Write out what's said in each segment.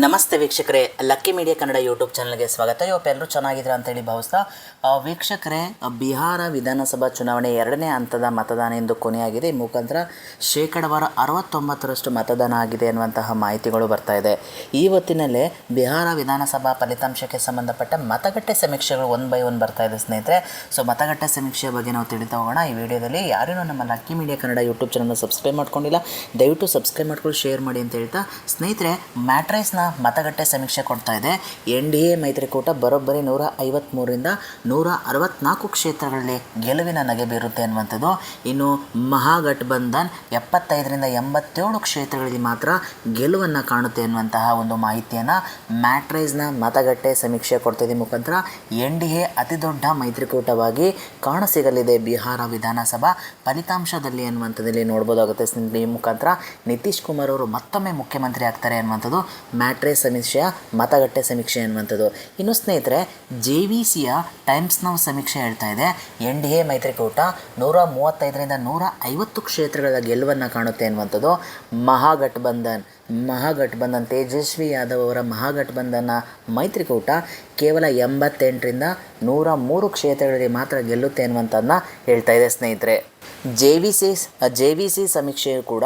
ನಮಸ್ತೆ ವೀಕ್ಷಕರೇ, lucky media Kannada YouTube ಚಾನಲ್ಗೆ ಸ್ವಾಗತ. ಇವಪ್ಪ ಎಲ್ಲರೂ ಚೆನ್ನಾಗಿದ್ದೀರಾ ಅಂತೇಳಿ ಭಾವಿಸ್ತಾ ವೀಕ್ಷಕರೇ, ಬಿಹಾರ ವಿಧಾನಸಭಾ ಚುನಾವಣೆ ಎರಡನೇ ಹಂತದ ಮತದಾನ ಎಂದು ಕೊನೆಯಾಗಿದೆ. ಈ ಮುಖಾಂತರ ಶೇಕಡವಾರ ಅರವತ್ತೊಂಬತ್ತರಷ್ಟು ಮತದಾನ ಆಗಿದೆ ಎನ್ನುವಂತಹ ಮಾಹಿತಿಗಳು ಬರ್ತಾ ಇದೆ. ಈ ಹೊತ್ತಿನಲ್ಲೇ ಬಿಹಾರ ವಿಧಾನಸಭಾ ಫಲಿತಾಂಶಕ್ಕೆ ಸಂಬಂಧಪಟ್ಟ ಮತಗಟ್ಟೆ ಸಮೀಕ್ಷೆಗಳು ಒನ್ ಬೈ ಒನ್ ಬರ್ತಾ ಇದೆ ಸ್ನೇಹಿತರೆ. ಸೊ, ಮತಗಟ್ಟೆ ಸಮೀಕ್ಷೆಯ ಬಗ್ಗೆ ನಾವು ತಿಳಿತಾ ಹೋಗೋಣ. ಈ ವಿಡಿಯೋದಲ್ಲಿ ಯಾರೇನೂ ನಮ್ಮ ಲಕ್ಕಿ ಮೀಡಿಯಾ ಕನ್ನಡ ಯೂಟ್ಯೂಬ್ ಚಾನಲ್ನ ಸಬ್ಸ್ಕ್ರೈಬ್ ಮಾಡ್ಕೊಂಡಿಲ್ಲ, ದಯವಿಟ್ಟು ಸಬ್ಸ್ಕ್ರೈಬ್ ಮಾಡ್ಕೊಂಡು ಶೇರ್ ಮಾಡಿ ಅಂತ ಹೇಳ್ತಾ, ಸ್ನೇಹಿತರೆ, ಮ್ಯಾಟ್ರೈಸ್ನ ಮತಗಟ್ಟೆ ಸಮೀಕ್ಷೆ ಕೊಡ್ತಾ ಇದೆ. ಎನ್ ಡಿ ಎ ಮೈತ್ರಿಕೂಟ ಬರೋಬ್ಬರಿ ನೂರ ಐವತ್ತ್ಮೂರರಿಂದ ನೂರ ಅರವತ್ತ್ನಾಲ್ಕು ಕ್ಷೇತ್ರಗಳಲ್ಲಿ ಗೆಲುವಿನ ನಗೆ ಬೀರುತ್ತೆ ಅನ್ನುವಂಥದ್ದು. ಇನ್ನು ಮಹಾಗಠಬಂಧನ್ ಎಪ್ಪತ್ತೈದರಿಂದ ಎಂಬತ್ತೇಳು ಕ್ಷೇತ್ರಗಳಲ್ಲಿ ಮಾತ್ರ ಗೆಲುವನ್ನು ಕಾಣುತ್ತೆ ಅನ್ನುವಂತಹ ಒಂದು ಮಾಹಿತಿಯನ್ನು ಮ್ಯಾಟ್ರೈಸ್ನ ಮತಗಟ್ಟೆ ಸಮೀಕ್ಷೆ ಕೊಡ್ತಿದೆ. ಮುಖಾಂತರ ಎನ್ ಡಿ ಎ ಅತಿದೊಡ್ಡ ಮೈತ್ರಿಕೂಟವಾಗಿ ಕಾಣಸಿಗಲಿದೆ ಬಿಹಾರ ವಿಧಾನಸಭಾ ಫಲಿತಾಂಶದಲ್ಲಿ ಅನ್ನುವಂಥದ್ದಲ್ಲಿ ನೋಡ್ಬೋದಾಗುತ್ತೆ. ಈ ಮುಖಾಂತರ ನಿತೀಶ್ ಕುಮಾರ್ ಅವರು ಮತ್ತೊಮ್ಮೆ ಮುಖ್ಯಮಂತ್ರಿ ಆಗ್ತಾರೆ ಅನ್ನುವಂಥದ್ದು ಮ್ಯಾಟ್ರೇ ಸಮೀಕ್ಷೆಯ ಮತಗಟ್ಟೆ ಸಮೀಕ್ಷೆ ಅನ್ನುವಂಥದ್ದು ಇನ್ನು ಸ್ನೇಹಿತರೆ ಜೆ ವಿ ಸಿಯ ಟೈಮ್ಸ್ ನಾವು ಸಮೀಕ್ಷೆ ಹೇಳ್ತಾ ಇದೆ. ಎನ್ ಡಿ ಎ, ಮೈತ್ರಿಕೂಟ ನೂರ ಮೂವತ್ತೈದರಿಂದ ನೂರ ಐವತ್ತು ಕ್ಷೇತ್ರಗಳ ಗೆಲುವನ್ನು ಕಾಣುತ್ತೆ ಅನ್ನುವಂಥದ್ದು ಮಹಾಗಠಬಂಧನ್ ಮಹಾಗಠಬಂಧನ್, ತೇಜಸ್ವಿ ಯಾದವ್ ಅವರ ಮಹಾಗಠಬಂಧನ ಮೈತ್ರಿಕೂಟ ಕೇವಲ ಎಂಬತ್ತೆಂಟರಿಂದ ನೂರ ಮೂರು ಕ್ಷೇತ್ರಗಳಲ್ಲಿ ಮಾತ್ರ ಗೆಲ್ಲುತ್ತೆ ಅನ್ನುವಂಥದ್ದನ್ನ ಹೇಳ್ತಾ ಇದೆ ಸ್ನೇಹಿತರೆ. J V C J V C ಸಮೀಕ್ಷೆಯು ಕೂಡ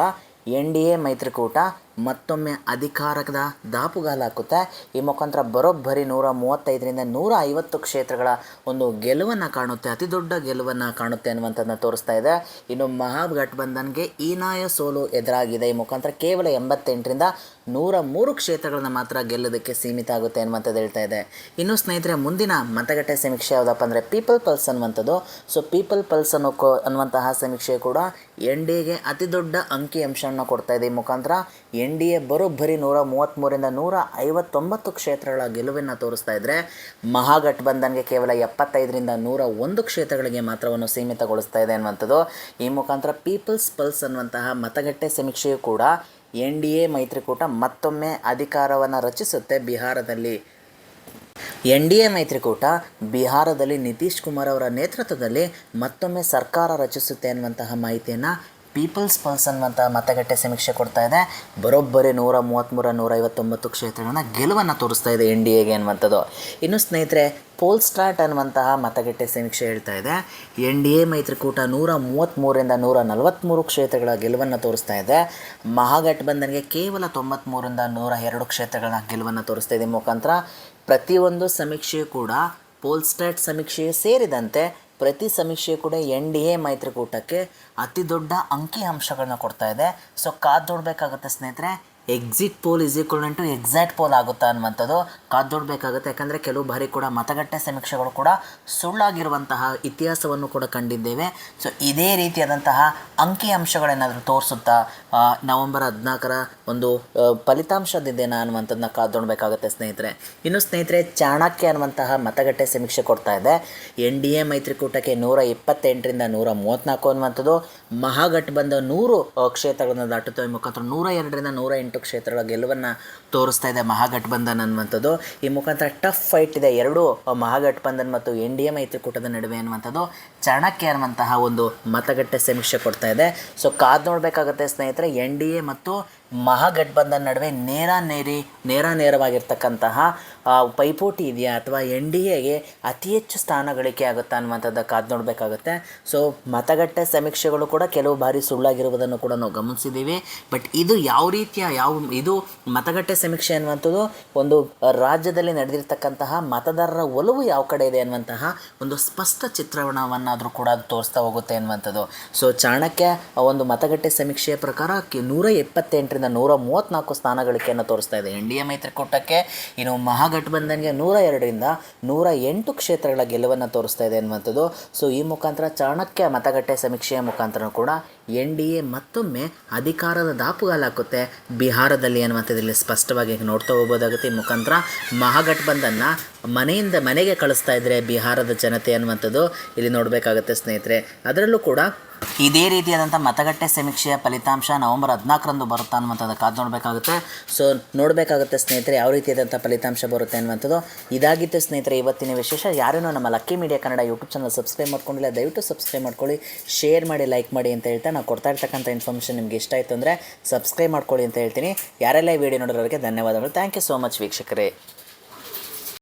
ಎನ್ ಡಿ ಎ, ಮೈತ್ರಿಕೂಟ ಮತ್ತೊಮ್ಮೆ ಅಧಿಕಾರದ ದಾಪುಗಾಲ ಹಾಕುತ್ತೆ. ಈ ಮುಖಾಂತರ ಬರೋಬ್ಬರಿ ನೂರ ಮೂವತ್ತೈದರಿಂದ ನೂರ ಐವತ್ತು ಕ್ಷೇತ್ರಗಳ ಒಂದು ಗೆಲುವನ್ನು ಕಾಣುತ್ತೆ. ಅತಿ ದೊಡ್ಡ ಗೆಲುವನ್ನು ಕಾಣುತ್ತೆ ಅನ್ನುವಂಥದ್ದನ್ನ ತೋರಿಸ್ತಾ ಇದೆ. ಇನ್ನು ಮಹಾಘಟಬಂಧನ್ಗೆ ಈನಾಯ ಸೋಲು ಎದುರಾಗಿದೆ. ಈ ಮುಖಾಂತರ ಕೇವಲ ಎಂಬತ್ತೆಂಟರಿಂದ ನೂರ ಮೂರು ಕ್ಷೇತ್ರಗಳನ್ನ ಮಾತ್ರ ಗೆಲ್ಲೋದಕ್ಕೆ ಸೀಮಿತ ಆಗುತ್ತೆ ಅನ್ನುವಂಥದ್ದು ಹೇಳ್ತಾ ಇದೆ. ಇನ್ನು ಸ್ನೇಹಿತರೆ, ಮುಂದಿನ ಮತಗಟ್ಟೆ ಸಮೀಕ್ಷೆ ಯಾವುದಪ್ಪ ಅಂದರೆ ಪೀಪಲ್ ಪಲ್ಸ್ ಅನ್ನುವಂಥದ್ದು. ಸೊ, ಪೀಪಲ್ ಪಲ್ಸ್ ಅನ್ನೋ ಅನ್ನುವಂತಹ ಸಮೀಕ್ಷೆ ಕೂಡ ಎನ್ ಡಿಗೆ ಅತಿ ದೊಡ್ಡ ಅಂಕಿ ಅಂಶವನ್ನು ಕೊಡ್ತಾ ಇದೆ. ಈ ಮುಖಾಂತರ ಎನ್ ಡಿ ಎ ಬರೋಬ್ಬರಿ ನೂರ ಮೂವತ್ತ್ಮೂರಿಂದ ನೂರ ಐವತ್ತೊಂಬತ್ತು ಕ್ಷೇತ್ರಗಳ ಗೆಲುವನ್ನು ತೋರಿಸ್ತಾ ಇದ್ದರೆ ಮಹಾಗಠಬಂಧನ್ಗೆ ಕೇವಲ ಎಪ್ಪತ್ತೈದರಿಂದ ನೂರ ಒಂದು ಕ್ಷೇತ್ರಗಳಿಗೆ ಮಾತ್ರವನ್ನು ಸೀಮಿತಗೊಳಿಸ್ತಾ ಇದೆ ಅನ್ನುವಂಥದ್ದು. ಈ ಮುಖಾಂತರ ಪೀಪಲ್ಸ್ ಪಲ್ಸ್ ಅನ್ನುವಂತಹ ಮತಗಟ್ಟೆ ಸಮೀಕ್ಷೆಯು ಕೂಡ ಎನ್ ಡಿ ಎ ಮೈತ್ರಿಕೂಟ ಮತ್ತೊಮ್ಮೆ ಅಧಿಕಾರವನ್ನು ರಚಿಸುತ್ತೆ ಬಿಹಾರದಲ್ಲಿ. ಎನ್ ಡಿ ಎ ಮೈತ್ರಿಕೂಟ ಬಿಹಾರದಲ್ಲಿ ನಿತೀಶ್ ಕುಮಾರ್ ಅವರ ನೇತೃತ್ವದಲ್ಲಿ ಮತ್ತೊಮ್ಮೆ ಸರ್ಕಾರ ರಚಿಸುತ್ತೆ ಅನ್ನುವಂತಹ ಮಾಹಿತಿಯನ್ನು ಪೀಪಲ್ಸ್ ಪಲ್ಸ್ ಅನ್ನುವಂಥ ಮತಗಟ್ಟೆ ಸಮೀಕ್ಷೆ ಕೊಡ್ತಾ ಇದೆ. ಬರೋಬ್ಬರಿ ನೂರ ಮೂವತ್ತ್ಮೂರ ನೂರ ಐವತ್ತೊಂಬತ್ತು ಕ್ಷೇತ್ರಗಳನ್ನ ಗೆಲುವನ್ನು ತೋರಿಸ್ತಾ ಇದೆ ಎನ್ ಡಿ ಎಗೆ ಅನ್ನುವಂಥದ್ದು. ಇನ್ನು ಸ್ನೇಹಿತರೆ ಪೋಲ್ ಸ್ಟಾರ್ಟ್ ಅನ್ನುವಂತಹ ಮತಗಟ್ಟೆ ಸಮೀಕ್ಷೆ ಹೇಳ್ತಾ ಇದೆ. ಎನ್ ಡಿ ಎ ಮೈತ್ರಿಕೂಟ ನೂರ ಮೂವತ್ತ್ಮೂರಿಂದ ನೂರ ನಲವತ್ತ್ಮೂರು ಕ್ಷೇತ್ರಗಳ ಗೆಲುವನ್ನು ತೋರಿಸ್ತಾ ಇದೆ. ಮಹಾಗಠಬಂಧನ್ಗೆ ಕೇವಲ ತೊಂಬತ್ತ್ಮೂರಿಂದ ನೂರ ಎರಡು ಕ್ಷೇತ್ರಗಳ ಗೆಲುವನ್ನು ತೋರಿಸ್ತಾ ಇದೆ. ಮುಖಾಂತರ ಪ್ರತಿಯೊಂದು ಸಮೀಕ್ಷೆಯೂ ಕೂಡ ಪೋಲ್ಸ್ಟಾಟ್ ಸಮೀಕ್ಷೆಯು ಸೇರಿದಂತೆ ಪ್ರತಿ ಸಮೀಕ್ಷೆ ಕೂಡ ಎನ್ ಡಿ ಎ ಮೈತ್ರಿಕೂಟಕ್ಕೆ ಅತಿ ದೊಡ್ಡ ಅಂಕಿ ಅಂಶಗಳನ್ನ ಕೊಡ್ತಾ ಇದೆ. ಸೊ ಕಾದು ನೋಡಬೇಕಾಗುತ್ತೆ ಸ್ನೇಹಿತರೆ exit poll is equal to exact poll ಆಗುತ್ತಾ ಅನ್ನುವಂಥದ್ದು ಕಾದು ನೋಡಬೇಕಾಗುತ್ತೆ. ಯಾಕಂದರೆ ಕೆಲವು ಬಾರಿ ಕೂಡ ಮತಗಟ್ಟೆ ಸಮೀಕ್ಷೆಗಳು ಕೂಡ ಸುಳ್ಳಾಗಿರುವಂತಹ ಇತಿಹಾಸವನ್ನು ಕೂಡ ಕಂಡಿದ್ದೇವೆ. ಸೊ ಇದೇ ರೀತಿಯಾದಂತಹ ಅಂಕಿಅಂಶಗಳೇನಾದರೂ ತೋರಿಸುತ್ತಾ? ನವೆಂಬರ್ ಹದಿನಾಲ್ಕರ ಒಂದು ಫಲಿತಾಂಶದಿದ್ದೇನಾ ಅನ್ನುವಂಥದ್ದನ್ನ ಕಾದು ನೋಡಬೇಕಾಗುತ್ತೆ ಸ್ನೇಹಿತರೆ. ಇನ್ನು ಸ್ನೇಹಿತರೆ, ಚಾಣಕ್ಯ ಅನ್ನುವಂತಹ ಮತಗಟ್ಟೆ ಸಮೀಕ್ಷೆ ಕೊಡ್ತಾ ಇದೆ. ಎನ್ ಡಿ ಎ ಮೈತ್ರಿಕೂಟಕ್ಕೆ ನೂರ ಇಪ್ಪತ್ತೆಂಟರಿಂದ ನೂರ ಮೂವತ್ತ್ನಾಲ್ಕು ಅನ್ನುವಂಥದ್ದು. ಬಂದ ನೂರು ಕ್ಷೇತ್ರಗಳನ್ನು ದಾಟುತ್ತವೆ. ಮುಖಾಂತರ ನೂರ ಎರಡರಿಂದ ನೂರ ಎಂಟು ಕ್ಷೇತ್ರಗಳ ಗೆಲುವನ್ನು ತೋರಿಸ್ತಾ ಇದೆ ಮಹಾಗಠಬಂಧನ್ ಅನ್ನುವಂಥದ್ದು. ಈ ಮುಖಾಂತರ ಟಫ್ ಫೈಟ್ ಇದೆ ಎರಡು ಮಹಾಗಠಬಂಧನ್ ಮತ್ತು ಎನ್ ಡಿ ಎ ಮೈತ್ರಿಕೂಟದ ನಡುವೆ ಅನ್ನುವಂಥದ್ದು. ಚಾಣಕ್ಯ ಅನ್ನುವಂತಹ ಒಂದು ಮತಗಟ್ಟೆ ಸಮೀಕ್ಷೆ ಕೊಡ್ತಾ ಇದೆ. ಸೊ ಕಾದು ನೋಡಬೇಕಾಗುತ್ತೆ ಸ್ನೇಹಿತರೆ, ಎನ್ ಡಿ ಮತ್ತು ಮಹಾಗಠಬಂಧನ್ ನಡುವೆ ನೇರ ನೇರಿ, ನೇರ ನೇರವಾಗಿರ್ತಕ್ಕಂತಹ ಪೈಪೋಟಿ ಇದೆಯಾ ಅಥವಾ ಎನ್ ಡಿ ಎಗೆ ಅತಿ ಹೆಚ್ಚು ಸ್ಥಾನ ಗಳಿಕೆ ಆಗುತ್ತಾ ಅನ್ನುವಂಥದ್ದು ಕಾದು ನೋಡಬೇಕಾಗುತ್ತೆ. ಸೊ ಮತಗಟ್ಟೆ ಸಮೀಕ್ಷೆಗಳು ಕೂಡ ಕೆಲವು ಬಾರಿ ಸುಳ್ಳಾಗಿರುವುದನ್ನು ಕೂಡ ನಾವು ಗಮನಿಸಿದ್ದೀವಿ. ಬಟ್ ಇದು ಯಾವ ರೀತಿಯ, ಯಾವ, ಇದು ಮತಗಟ್ಟೆ ಸಮೀಕ್ಷೆ ಅನ್ನುವಂಥದ್ದು ಒಂದು ರಾಜ್ಯದಲ್ಲಿ ನಡೆದಿರ್ತಕ್ಕಂತಹ ಮತದಾರರ ಒಲವು ಯಾವ ಕಡೆ ಇದೆ ಅನ್ನುವಂತಹ ಒಂದು ಸ್ಪಷ್ಟ ಚಿತ್ರಣವನ್ನಾದರೂ ಕೂಡ ಅದು ತೋರಿಸ್ತಾ ಹೋಗುತ್ತೆ ಅನ್ನುವಂಥದ್ದು. ಸೊ ಚಾಣಕ್ಯ ಒಂದು ಮತಗಟ್ಟೆ ಸಮೀಕ್ಷೆಯ ಪ್ರಕಾರ ನೂರ ನೂರ ಎಪ್ಪತ್ತೆಂಟರಿಂದ ನೂರ ಮೂವತ್ತ್ನಾಲ್ಕು ಸ್ಥಾನಗಳಿಕೆಯನ್ನು ತೋರಿಸ್ತಾ ಇದೆ. ಎನ್ ಡಿ ಎ ಮೈತ್ರಿಕೂಟಕ್ಕೆ ಇನ್ನು ಮಹಾಗಠಬಂಧನ್ಗೆ ನೂರ ಎರಡರಿಂದ ನೂರ ಎಂಟು ಕ್ಷೇತ್ರಗಳ ಗೆಲುವನ್ನು ತೋರಿಸ್ತಾ ಇದೆ ಅನ್ನುವಂಥದ್ದು. ಸೊ ಈ ಮುಖಾಂತರ ಚಾಣಕ್ಯ ಮತಗಟ್ಟೆ ಸಮೀಕ್ಷೆಯ ಮುಖಾಂತರ ಕೂಡ ಎನ್ ಡಿ ಎ ಮತ್ತೊಮ್ಮೆ ಅಧಿಕಾರದ ದಾಪುಗಾಲಾಕುತ್ತೆ ಬಿಹಾರದಲ್ಲಿ ಅನ್ನುವಂಥದ್ದಲ್ಲಿ ಸ್ಪಷ್ಟವಾಗಿ ನೋಡ್ತಾ ಹೋಗ್ಬೋದಾಗುತ್ತೆ. ಮುಖಾಂತರ ಮಹಾಗಠಬಂಧನ್ನ ಮನೆಯಿಂದ ಮನೆಗೆ ಕಳಿಸ್ತಾ ಇದ್ದರೆ ಬಿಹಾರದ ಜನತೆ ಅನ್ನುವಂಥದ್ದು ಇಲ್ಲಿ ನೋಡಬೇಕಾಗುತ್ತೆ ಸ್ನೇಹಿತರೆ. ಅದರಲ್ಲೂ ಕೂಡ ಇದೇ ರೀತಿಯಾದಂಥ ಮತಗಟ್ಟೆ ಸಮೀಕ್ಷೆಯ ಫಲಿತಾಂಶ ನವೆಂಬರ್ ಹದಿನಾಲ್ಕರಂದು ಬರುತ್ತಾ ಅನ್ನುವಂಥದ್ದು ಕಾದು ನೋಡಬೇಕಾಗುತ್ತೆ. ಸೊ, ನೋಡಬೇಕಾಗುತ್ತೆ ಸ್ನೇಹಿತರೆ ಯಾವ ರೀತಿಯಾದಂಥ ಫಲಿತಾಂಶ ಬರುತ್ತೆ ಅನ್ನುವಂಥದ್ದು. ಇದಾಗಿತ್ತು ಸ್ನೇಹಿತರೆ ಇವತ್ತಿನ ವಿಶೇಷ. ಯಾರೇನೋ ನಮ್ಮ lucky media Kannada YouTube channel subscribe ಮಾಡ್ಕೊಂಡಿಲ್ಲ, ದಯವಿಟ್ಟು ಸಬ್ಸ್ಕ್ರೈಬ್ ಮಾಡ್ಕೊಳ್ಳಿ. ಶೇರ್ ಮಾಡಿ, ಲೈಕ್ ಮಾಡಿ ಅಂತ ಹೇಳ್ತಾ ನಾವು ಕೊಡ್ತಾ ಇರ್ತಕ್ಕಂಥ ಇನ್ಫಾರ್ಮೇಷನ್ ನಿಮ್ಗೆ ಇಷ್ಟ ಆಯಿತು ಅಂದರೆ ಸಬ್ಸ್ಕ್ರೈಬ್ ಮಾಡ್ಕೊಳ್ಳಿ ಅಂತ ಹೇಳ್ತೀನಿ. ಯಾರೆಲ್ಲ ಈ ವಿಡಿಯೋ ನೋಡೋರಿಗೆ ಧನ್ಯವಾದಗಳು. ಥ್ಯಾಂಕ್ ಯು ಸೋ ಮಚ್ ವೀಕ್ಷಕರೇ.